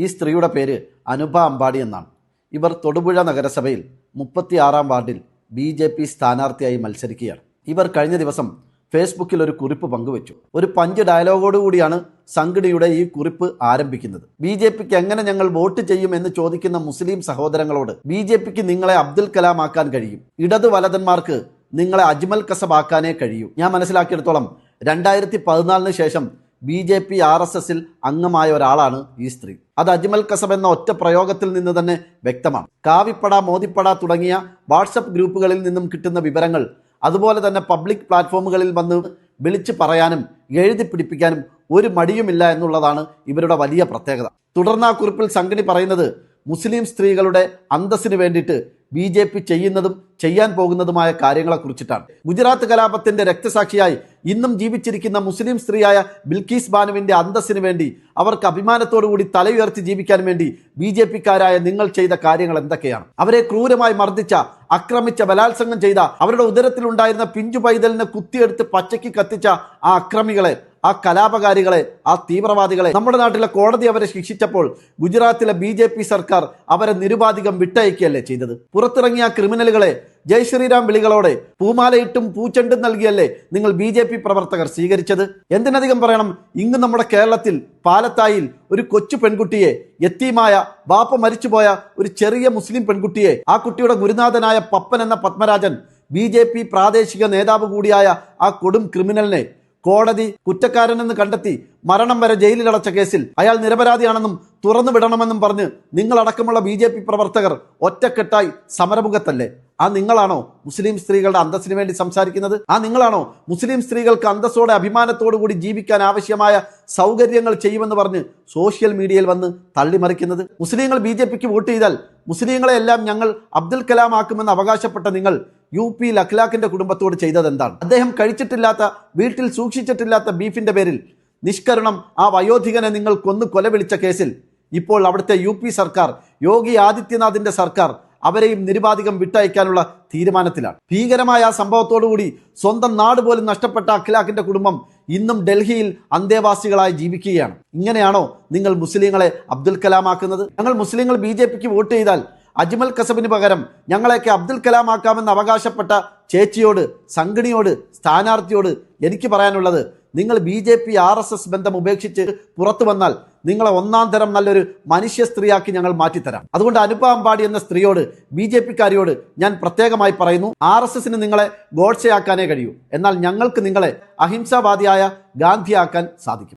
ഈ സ്ത്രീയുടെ പേര് അനുഭ അമ്പാടി എന്നാണ്. ഇവർ തൊടുപുഴ നഗരസഭയിൽ മുപ്പത്തിയാറാം വാർഡിൽ ബി ജെ പി സ്ഥാനാർത്ഥിയായി മത്സരിക്കുകയാണ്. ഇവർ കഴിഞ്ഞ ദിവസം ഫേസ്ബുക്കിൽ ഒരു കുറിപ്പ് പങ്കുവച്ചു. ഒരു പഞ്ച് ഡയലോഗോടുകൂടിയാണ് സംഘടിയുടെ ഈ കുറിപ്പ് ആരംഭിക്കുന്നത്. ബി ജെ പിക്ക് എങ്ങനെ ഞങ്ങൾ വോട്ട് ചെയ്യും എന്ന് ചോദിക്കുന്ന മുസ്ലിം സഹോദരങ്ങളോട് ബി ജെ പിക്ക് നിങ്ങളെ അബ്ദുൽ കലാം ആക്കാൻ കഴിയും. ഇടതു വലതന്മാർക്ക് നിങ്ങളെ അജ്മൽ കസബ് ആക്കാനേ കഴിയൂ. ഞാൻ മനസ്സിലാക്കിയെടുത്തോളം രണ്ടായിരത്തി പതിനാലിന് ശേഷം B J P R S എസിൽ അംഗമായ ഒരാളാണ് ഈ സ്ത്രീ. അത് അജ്മൽ കസബ് എന്ന ഒറ്റ പ്രയോഗത്തിൽ നിന്ന് തന്നെ വ്യക്തമാണ്. കാവിപ്പട മോദിപ്പട തുടങ്ങിയ വാട്സപ്പ് ഗ്രൂപ്പുകളിൽ നിന്നും കിട്ടുന്ന വിവരങ്ങൾ അതുപോലെ തന്നെ പബ്ലിക് പ്ലാറ്റ്ഫോമുകളിൽ വന്ന് വിളിച്ചു പറയാനും എഴുതി പിടിപ്പിക്കാനും ഒരു മടിയുമില്ല എന്നുള്ളതാണ് ഇവരുടെ വലിയ പ്രത്യേകത. തുടർന്ന് ആ കുറിപ്പിൽ സംഘടി പറയുന്നത് മുസ്ലിം സ്ത്രീകളുടെ അന്തസ്സിന് വേണ്ടിയിട്ട് ബി ചെയ്യുന്നതും ചെയ്യാൻ പോകുന്നതുമായ കാര്യങ്ങളെ കുറിച്ചിട്ടാണ്. ഗുജറാത്ത് കലാപത്തിന്റെ രക്തസാക്ഷിയായി ഇന്നും ജീവിച്ചിരിക്കുന്ന മുസ്ലിം സ്ത്രീയായ ബിൽക്കീസ് ബാനുവിന്റെ അന്തസ്സിന് വേണ്ടി അവർക്ക് അഭിമാനത്തോടു കൂടി തലയുയർത്തി ജീവിക്കാൻ വേണ്ടി ബി ജെ പിക്കാരായ നിങ്ങൾ ചെയ്ത കാര്യങ്ങൾ എന്തൊക്കെയാണ്? അവരെ ക്രൂരമായി മർദ്ദിച്ച അക്രമിച്ച ബലാത്സംഗം ചെയ്ത അവരുടെ ഉദരത്തിലുണ്ടായിരുന്ന പിഞ്ചു പൈതലിനെ കുത്തിയെടുത്ത് പച്ചയ്ക്ക് കത്തിച്ച ആ അക്രമികളെ ആ കലാപകാരികളെ ആ തീവ്രവാദികളെ നമ്മുടെ നാട്ടിലെ കോടതി അവരെ ശിക്ഷിച്ചപ്പോൾ ഗുജറാത്തിലെ ബി സർക്കാർ അവരെ നിരുപാധികം വിട്ടയക്കുകയല്ലേ ചെയ്തത്? പുറത്തിറങ്ങിയ ക്രിമിനലുകളെ ജയ് ശ്രീരാം വിളികളോടെ പൂമാലയിട്ടും പൂച്ചെണ്ടും നൽകിയല്ലേ നിങ്ങൾ ബി ജെ പി പ്രവർത്തകർ സ്വീകരിച്ചത്? എന്തിനധികം പറയണം? ഇങ്ങ് നമ്മുടെ കേരളത്തിൽ പാലത്തായിൽ ഒരു കൊച്ചു പെൺകുട്ടിയെ എത്തിയുമായ ബാപ്പ മരിച്ചുപോയ ഒരു ചെറിയ മുസ്ലിം പെൺകുട്ടിയെ ആ കുട്ടിയുടെ ഗുരുനാഥനായ പപ്പൻ എന്ന പത്മരാജൻ ബി ജെ പി പ്രാദേശിക നേതാവ് കൂടിയായ ആ കൊടും ക്രിമിനലിനെ കോടതി കുറ്റക്കാരനെന്ന് കണ്ടെത്തി മരണം വരെ ജയിലിൽ ജയിലിലടച്ച കേസിൽ അയാൾ നിരപരാധിയാണെന്നും തുറന്നു വിടണമെന്നും പറഞ്ഞ് നിങ്ങളടക്കമുള്ള ബി പ്രവർത്തകർ ഒറ്റക്കെട്ടായി സമരമുഖത്തല്ലേ? ആ നിങ്ങളാണോ മുസ്ലിം സ്ത്രീകളുടെ അന്തസ്സിന് വേണ്ടി സംസാരിക്കുന്നത്? ആ നിങ്ങളാണോ മുസ്ലിം സ്ത്രീകൾക്ക് അന്തസ്സോടെ അഭിമാനത്തോടു കൂടി ജീവിക്കാൻ ആവശ്യമായ സൗകര്യങ്ങൾ ചെയ്യുമെന്ന് പറഞ്ഞ് സോഷ്യൽ മീഡിയയിൽ വന്ന് തള്ളിമറിക്കുന്നത്? മുസ്ലിങ്ങൾ ബി ജെ പിക്ക് വോട്ട് ചെയ്താൽ മുസ്ലിങ്ങളെ എല്ലാം ഞങ്ങൾ അബ്ദുൽ കലാം ആക്കുമെന്ന് അവകാശപ്പെട്ട നിങ്ങൾ യു പി ലഖ്ലാഖിന്റെ കുടുംബത്തോട് ചെയ്തത് എന്താണ് അദ്ദേഹം കഴിച്ചിട്ടില്ലാത്ത വീട്ടിൽ സൂക്ഷിച്ചിട്ടില്ലാത്ത ബീഫിന്റെ പേരിൽ നിഷ്കരണം ആ വയോധികനെ നിങ്ങൾ കൊന്നു കൊലവിളിച്ച കേസിൽ ഇപ്പോൾ അവിടുത്തെ യു സർക്കാർ യോഗി ആദിത്യനാഥിന്റെ സർക്കാർ അവരെയും നിരുപാധികം വിട്ടയക്കാനുള്ള തീരുമാനത്തിലാണ്. ഭീകരമായ സംഭവത്തോടുകൂടി സ്വന്തം നാട് പോലും നഷ്ടപ്പെട്ട അഖിലാഖിന്റെ കുടുംബം ഇന്നും ഡൽഹിയിൽ അന്തേവാസികളായി ജീവിക്കുകയാണ്. ഇങ്ങനെയാണോ നിങ്ങൾ മുസ്ലിങ്ങളെ അബ്ദുൽ കലാം ആക്കുന്നത്? ഞങ്ങൾ മുസ്ലിങ്ങൾ ബി ജെ പിക്ക് വോട്ട് ചെയ്താൽ അജ്മൽ കസബിന് പകരം ഞങ്ങളെയൊക്കെ അബ്ദുൽ കലാം ആക്കാമെന്ന് അവകാശപ്പെട്ട ചേച്ചിയോട് സംഘടിയോട് സ്ഥാനാർത്ഥിയോട് എനിക്ക് പറയാനുള്ളത് നിങ്ങൾ B J P R S S ബന്ധം ഉപേക്ഷിച്ച് പുറത്തു വന്നാൽ നിങ്ങളെ ഒന്നാം തരം നല്ലൊരു മനുഷ്യ സ്ത്രീയാക്കി ഞങ്ങൾ മാറ്റിത്തരാം. അതുകൊണ്ട് അനുപ അമ്പാടി എന്ന സ്ത്രീയോട് ബി ജെ പിക്കാരിയോട് ഞാൻ പ്രത്യേകമായി പറയുന്നു ആർ എസ് എസിന് നിങ്ങളെ ഗോഡ്സയാക്കാനേ കഴിയൂ. എന്നാൽ ഞങ്ങൾക്ക് നിങ്ങളെ അഹിംസാവാദിയായ ഗാന്ധിയാക്കാൻ സാധിക്കും.